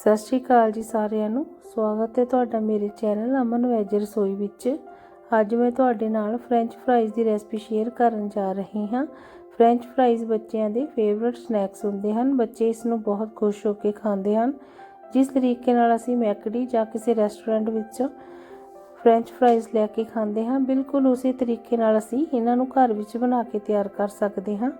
ਸਤਿ ਸ਼੍ਰੀ ਅਕਾਲ ਜੀ ਸਾਰਿਆਂ ਨੂੰ। ਸਵਾਗਤ ਹੈ ਤੁਹਾਡਾ ਮੇਰੇ ਚੈਨਲ ਅਮਨ ਵੈਜ ਰਸੋਈ ਵਿੱਚ। ਅੱਜ ਮੈਂ ਤੁਹਾਡੇ ਨਾਲ ਫ੍ਰੈਂਚ ਫਰਾਈਜ਼ ਦੀ ਰੈਸਪੀ ਸ਼ੇਅਰ ਕਰਨ ਜਾ ਰਹੀ ਹਾਂ। ਫ੍ਰੈਂਚ ਫਰਾਈਜ਼ ਬੱਚਿਆਂ ਦੇ ਫੇਵਰਿਟ ਸਨੈਕਸ ਹੁੰਦੇ ਹਨ। ਬੱਚੇ ਇਸ ਨੂੰ ਬਹੁਤ ਖੁਸ਼ ਹੋ ਕੇ ਖਾਂਦੇ ਹਨ। ਜਿਸ ਤਰੀਕੇ ਨਾਲ ਅਸੀਂ ਮੈਕਡੀ ਜਾਂ ਕਿਸੇ ਰੈਸਟੋਰੈਂਟ ਵਿੱਚ ਫ੍ਰੈਂਚ ਫਰਾਈਜ਼ ਲੈ ਕੇ ਖਾਂਦੇ ਹਾਂ, ਬਿਲਕੁਲ ਉਸੇ ਤਰੀਕੇ ਨਾਲ ਅਸੀਂ ਇਹਨਾਂ ਨੂੰ ਘਰ ਵਿੱਚ ਬਣਾ ਕੇ ਤਿਆਰ ਕਰ ਸਕਦੇ ਹਾਂ।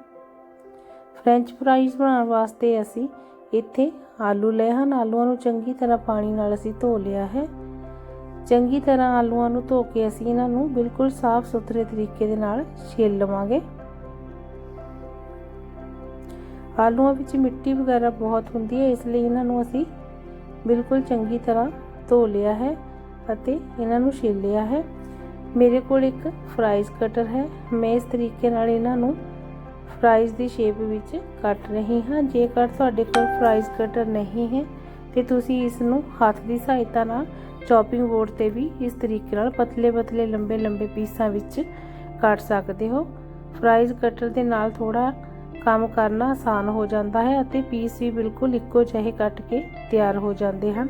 ਫ੍ਰੈਂਚ ਫਰਾਈਜ਼ ਬਣਾਉਣ ਵਾਸਤੇ ਅਸੀਂ ਇੱਥੇ ਆਲੂ ਲਏ ਹਨ। ਆਲੂਆਂ ਨੂੰ ਚੰਗੀ ਤਰ੍ਹਾਂ ਪਾਣੀ ਨਾਲ ਅਸੀਂ ਧੋ ਲਿਆ ਹੈ। ਚੰਗੀ ਤਰ੍ਹਾਂ ਆਲੂਆਂ ਨੂੰ ਧੋ ਕੇ ਅਸੀਂ ਇਹਨਾਂ ਨੂੰ ਬਿਲਕੁਲ ਸਾਫ਼ ਸੁਥਰੇ ਤਰੀਕੇ ਦੇ ਨਾਲ ਛਿੱਲ ਲਵਾਂਗੇ। ਆਲੂਆਂ ਵਿੱਚ ਮਿੱਟੀ ਵਗੈਰਾ ਬਹੁਤ ਹੁੰਦੀ ਹੈ, ਇਸ ਲਈ ਇਹਨਾਂ ਨੂੰ ਅਸੀਂ ਬਿਲਕੁਲ ਚੰਗੀ ਤਰ੍ਹਾਂ ਧੋ ਲਿਆ ਹੈ ਅਤੇ ਇਹਨਾਂ ਨੂੰ ਛਿੱਲ ਲਿਆ ਹੈ। ਮੇਰੇ ਕੋਲ ਇੱਕ ਫਰਾਈਜ਼ ਕਟਰ ਹੈ। ਮੈਂ ਇਸ ਤਰੀਕੇ ਨਾਲ ਇਹਨਾਂ ਨੂੰ ਫਰਾਈਜ਼ ਦੀ ਸ਼ੇਪ ਵਿੱਚ ਕੱਟ ਰਹੀ ਹਾਂ। ਜੇਕਰ ਤੁਹਾਡੇ ਕੋਲ ਫਰਾਈਜ਼ ਕਟਰ ਨਹੀਂ ਹੈ, ਤੇ ਤੁਸੀਂ ਇਸ ਨੂੰ ਹੱਥ ਦੀ ਸਹਾਇਤਾ ਨਾਲ ਚੌਪਿੰਗ ਬੋਰਡ ਤੇ ਵੀ ਇਸ ਤਰੀਕੇ ਨਾਲ ਪਤਲੇ ਪਤਲੇ ਲੰਬੇ ਲੰਬੇ ਪੀਸਾਂ ਵਿੱਚ ਕੱਟ ਸਕਦੇ ਹੋ। ਫਰਾਈਜ਼ ਕਟਰ ਦੇ ਨਾਲ ਥੋੜਾ ਕੰਮ ਕਰਨਾ ਆਸਾਨ ਹੋ ਜਾਂਦਾ ਹੈ ਅਤੇ ਪੀਸ ਵੀ ਬਿਲਕੁਲ ਇੱਕੋ ਜਿਹੇ ਕੱਟ ਕੇ ਤਿਆਰ ਹੋ ਜਾਂਦੇ ਹਨ।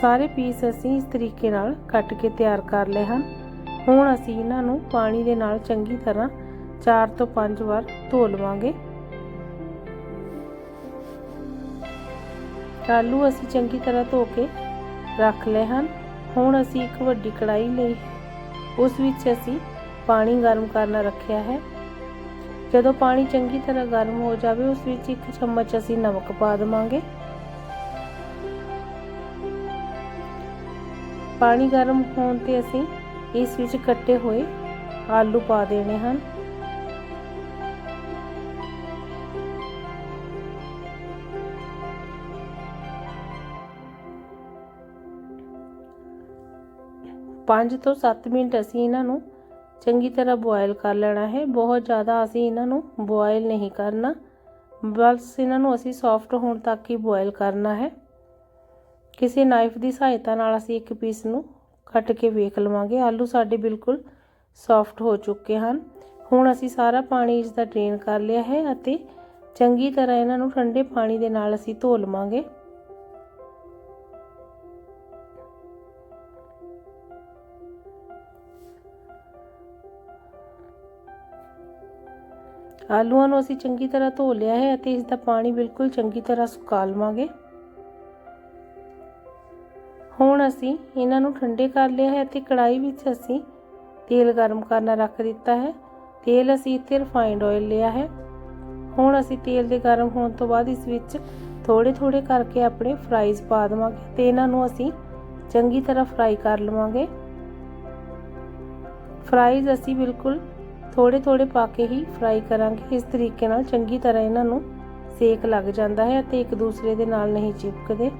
ਸਾਰੇ ਪੀਸ ਅਸੀਂ ਇਸ ਤਰੀਕੇ ਨਾਲ ਕੱਟ ਕੇ ਤਿਆਰ ਕਰ ਲਏ ਹਨ। ਹੁਣ ਅਸੀਂ ਇਹਨਾਂ ਨੂੰ ਪਾਣੀ ਦੇ ਨਾਲ ਚੰਗੀ ਤਰ੍ਹਾਂ 4 ਤੋਂ 5 ਵਾਰ ਧੋ ਲਵਾਂਗੇ। ਆਲੂ ਅਸੀਂ ਚੰਗੀ ਤਰ੍ਹਾਂ ਧੋ ਕੇ ਰੱਖ ਲਏ ਹਨ। ਹੁਣ ਅਸੀਂ ਇੱਕ ਵੱਡੀ ਕੜਾਈ ਲਈ, ਉਸ ਵਿੱਚ ਅਸੀਂ ਪਾਣੀ ਗਰਮ ਕਰਨਾ ਰੱਖਿਆ ਹੈ। ਜਦੋਂ ਪਾਣੀ ਚੰਗੀ ਤਰ੍ਹਾਂ ਗਰਮ ਹੋ ਜਾਵੇ, ਉਸ ਵਿੱਚ ਇੱਕ ਚਮਚ ਅਸੀਂ ਨਮਕ ਪਾ ਦੇਵਾਂਗੇ। ਪਾਣੀ ਗਰਮ ਹੋਣ ਤੇ ਅਸੀਂ ਇਸ ਵਿੱਚ ਕੱਟੇ ਹੋਏ ਆਲੂ ਪਾ ਦੇਣੇ ਹਨ। ਪੰਜ ਤੋਂ 7 ਮਿੰਟ ਅਸੀਂ ਇਹਨਾਂ ਨੂੰ ਚੰਗੀ ਤਰ੍ਹਾਂ ਬੋਇਲ ਕਰ ਲੈਣਾ ਹੈ। ਬਹੁਤ ਜ਼ਿਆਦਾ ਅਸੀਂ ਇਹਨਾਂ ਨੂੰ ਬੋਇਲ ਨਹੀਂ ਕਰਨਾ। ਬਸ ਇਹਨਾਂ ਨੂੰ ਅਸੀਂ ਸੌਫਟ ਹੋਣ ਤੱਕ ਹੀ ਬੋਇਲ ਕਰਨਾ ਹੈ। ਕਿਸੇ ਨਾਈਫ ਦੀ ਸਹਾਇਤਾ ਨਾਲ ਅਸੀਂ ਇੱਕ ਪੀਸ ਨੂੰ ਕੱਟ ਕੇ ਵੇਖ ਲਵਾਂਗੇ। ਆਲੂ ਸਾਡੇ ਬਿਲਕੁਲ ਸੌਫਟ ਹੋ ਚੁੱਕੇ ਹਨ। ਹੁਣ ਅਸੀਂ ਸਾਰਾ ਪਾਣੀ ਇਸ ਦਾ ਡਰੇਨ ਕਰ ਲਿਆ ਹੈ ਅਤੇ ਚੰਗੀ ਤਰ੍ਹਾਂ ਇਹਨਾਂ ਨੂੰ ਠੰਡੇ ਪਾਣੀ ਦੇ ਨਾਲ ਅਸੀਂ ਧੋ ਲਵਾਂਗੇ। ਆਲੂਆਂ ਨੂੰ ਅਸੀਂ ਚੰਗੀ ਤਰ੍ਹਾਂ ਧੋ ਲਿਆ ਹੈ ਅਤੇ ਇਸ ਦਾ ਪਾਣੀ ਬਿਲਕੁਲ ਚੰਗੀ ਤਰ੍ਹਾਂ ਸੁਕਾ ਲਵਾਂਗੇ। ਹੁਣ ਅਸੀਂ ਇਹਨਾਂ ਨੂੰ ਠੰਡੇ ਕਰ ਲਿਆ ਹੈ ਤੇ ਕੜਾਈ ਵਿੱਚ ਅਸੀਂ ਤੇਲ ਗਰਮ ਕਰਨਾ ਰੱਖ ਦਿੱਤਾ ਹੈ। ਤੇਲ ਅਸੀਂ ਇੱਥੇ ਰਿਫਾਈਨਡ ਆਇਲ ਲਿਆ ਹੈ। ਹੁਣ ਅਸੀਂ ਤੇਲ ਦੇ ਗਰਮ ਹੋਣ ਤੋਂ ਬਾਅਦ ਇਸ ਵਿੱਚ ਥੋੜੇ ਥੋੜੇ ਕਰਕੇ ਆਪਣੇ ਫਰਾਈਜ਼ ਪਾ ਦੇਵਾਂਗੇ ਤੇ ਇਹਨਾਂ ਨੂੰ ਅਸੀਂ ਚੰਗੀ ਤਰ੍ਹਾਂ ਫਰਾਈ ਕਰ ਲਵਾਂਗੇ। ਫਰਾਈਜ਼ ਅਸੀਂ ਬਿਲਕੁਲ ਥੋੜੇ ਥੋੜੇ ਪਾ ਕੇ ਹੀ ਫਰਾਈ ਕਰਾਂਗੇ। ਇਸ ਤਰੀਕੇ ਨਾਲ ਚੰਗੀ ਤਰ੍ਹਾਂ ਇਹਨਾਂ ਨੂੰ ਸੇਕ ਲੱਗ ਜਾਂਦਾ ਹੈ ਤੇ ਇੱਕ ਦੂਸਰੇ ਦੇ ਨਾਲ ਨਹੀਂ ਚਿਪਕਦੇ।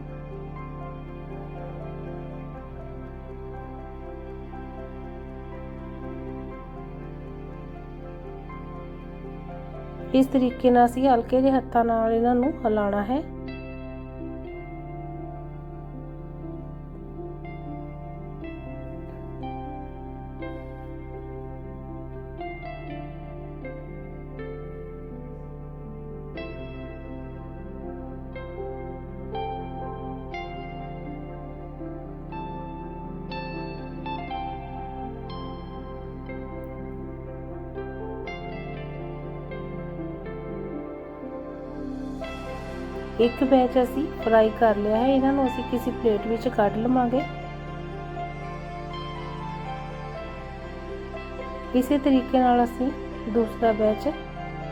ਇਸ ਤਰੀਕੇ ਨਾਲ ਅਸੀਂ ਹਲਕੇ ਜਿਹੇ ਹੱਥਾਂ ਨਾਲ ਇਹਨਾਂ ਨੂੰ ਹਿਲਾਉਣਾ ਹੈ। ਇੱਕ ਬੈਚ ਅਸੀਂ ਫਰਾਈ ਕਰ ਲਿਆ ਹੈ। ਇਹਨਾਂ ਨੂੰ ਅਸੀਂ ਕਿਸੇ ਪਲੇਟ ਵਿੱਚ ਕੱਢ ਲਵਾਂਗੇ। ਇਸੇ ਤਰੀਕੇ ਨਾਲ ਅਸੀਂ ਦੂਸਰਾ ਬੈਚ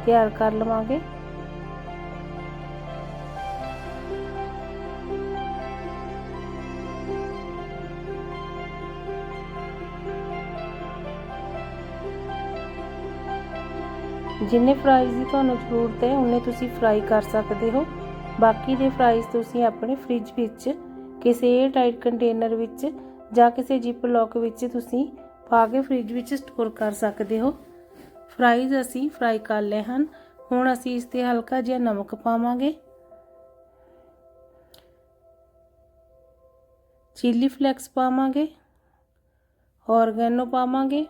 ਤਿਆਰ ਕਰ ਲਵਾਂਗੇ। ਜਿੰਨੇ ਫਰਾਈਜ਼ ਦੀ ਤੁਹਾਨੂੰ ਜ਼ਰੂਰਤ ਹੈ ਉਹਨੇ ਤੁਸੀਂ ਫਰਾਈ ਕਰ ਸਕਦੇ ਹੋ। ਬਾਕੀ ਦੇ ਫਰਾਈਜ਼ ਤੁਸੀਂ ਆਪਣੇ ਫ੍ਰਿਜ ਵਿੱਚ, ਕਿਸੇ 에ਅਰ ਟਾਈਟ ਕੰਟੇਨਰ ਵਿੱਚ ਜਾਂ ਕਿਸੇ ਜਿਪ ਲੌਕ ਵਿੱਚ ਤੁਸੀਂ ਪਾ ਕੇ ਫ੍ਰਿਜ ਵਿੱਚ ਸਟੋਰ ਕਰ ਸਕਦੇ ਹੋ। ਫਰਾਈਜ਼ ਅਸੀਂ ਫਰਾਈ ਕਰ ਲਏ ਹਨ। ਹੁਣ ਅਸੀਂ ਇਸ ਤੇ ਹਲਕਾ ਜਿਹਾ ਨਮਕ ਪਾਵਾਂਗੇ। ਚਿੱਲੀ ਫਲੈਕਸ ਪਾਵਾਂਗੇ। ਔਰਗੈਨੋ ਪਾਵਾਂਗੇ।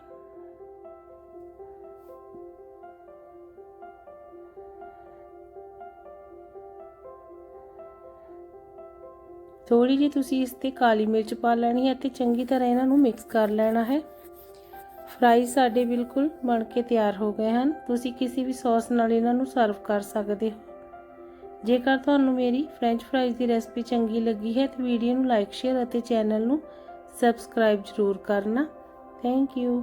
ਥੋੜੀ ਜਿਹੀ ਤੁਸੀਂ ਇਸ ਤੇ ਕਾਲੀ ਮਿਰਚ ਪਾ ਲੈਣੀ ਹੈ ਤੇ ਚੰਗੀ ਤਰ੍ਹਾਂ ਇਹਨਾਂ ਨੂੰ ਮਿਕਸ ਕਰ ਲੈਣਾ ਹੈ। ਫਰਾਈ ਸਾਡੇ ਬਿਲਕੁਲ ਬਣ ਕੇ ਤਿਆਰ ਹੋ ਗਏ ਹਨ। ਤੁਸੀਂ ਕਿਸੇ ਵੀ ਸੌਸ ਨਾਲ ਇਹਨਾਂ ਨੂੰ ਸਰਵ ਕਰ ਸਕਦੇ ਹੋ। ਜੇਕਰ ਤੁਹਾਨੂੰ ਮੇਰੀ ਫ੍ਰੈਂਚ ਫਰਾਈਜ਼ ਦੀ ਰੈਸਪੀ ਚੰਗੀ ਲੱਗੀ ਹੈ ਤਾਂ ਵੀਡੀਓ ਨੂੰ ਲਾਈਕ ਸ਼ੇਅਰ ਅਤੇ ਚੈਨਲ ਨੂੰ ਸਬਸਕ੍ਰਾਈਬ ਜ਼ਰੂਰ ਕਰਨਾ। Thank you